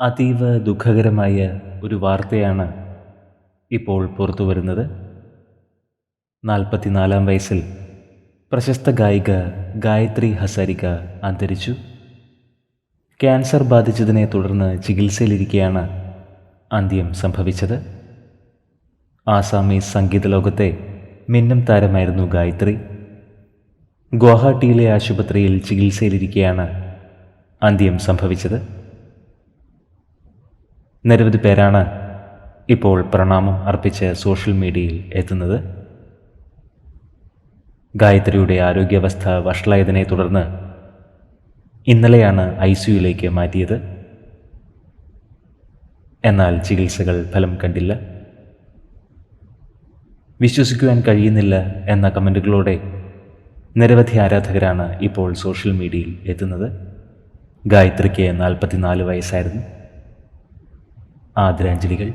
അതീവ ദുഃഖകരമായ ഒരു വാർത്തയാണ് ഇപ്പോൾ പുറത്തു വരുന്നത്. നാൽപ്പത്തിനാലാം വയസ്സിൽ പ്രശസ്ത ഗായിക ഗായത്രി ഹസാരിക അന്തരിച്ചു. ക്യാൻസർ ബാധിച്ചതിനെ തുടർന്ന് ചികിത്സയിലിരിക്കെയാണ് അന്ത്യം സംഭവിച്ചത്. ആസാമീസ് സംഗീത ലോകത്തെ മിന്നം താരമായിരുന്നു ഗായത്രി. ഗുവാഹട്ടിയിലെ ആശുപത്രിയിൽ ചികിത്സയിലിരിക്കെയാണ് അന്ത്യം സംഭവിച്ചത്. നിരവധി പേരാണ് ഇപ്പോൾ പ്രണാമം അർപ്പിച്ച് സോഷ്യൽ മീഡിയയിൽ എത്തുന്നത്. ഗായത്രിയുടെ ആരോഗ്യാവസ്ഥ വഷളായതിനെ തുടർന്ന് ഇന്നലെയാണ് ഐ സിയുയിലേക്ക് മാറ്റിയത്. എന്നാൽ ചികിത്സകൾ ഫലം കണ്ടില്ല. വിശ്വസിക്കുവാൻ കഴിയുന്നില്ല എന്ന കമന്റുകളോടെ നിരവധി ആരാധകരാണ് ഇപ്പോൾ സോഷ്യൽ മീഡിയയിൽ എത്തുന്നത്. ഗായത്രിക്ക് നാൽപ്പത്തിനാല് വയസ്സായിരുന്നു. ആദരാഞ്ജലികൾ.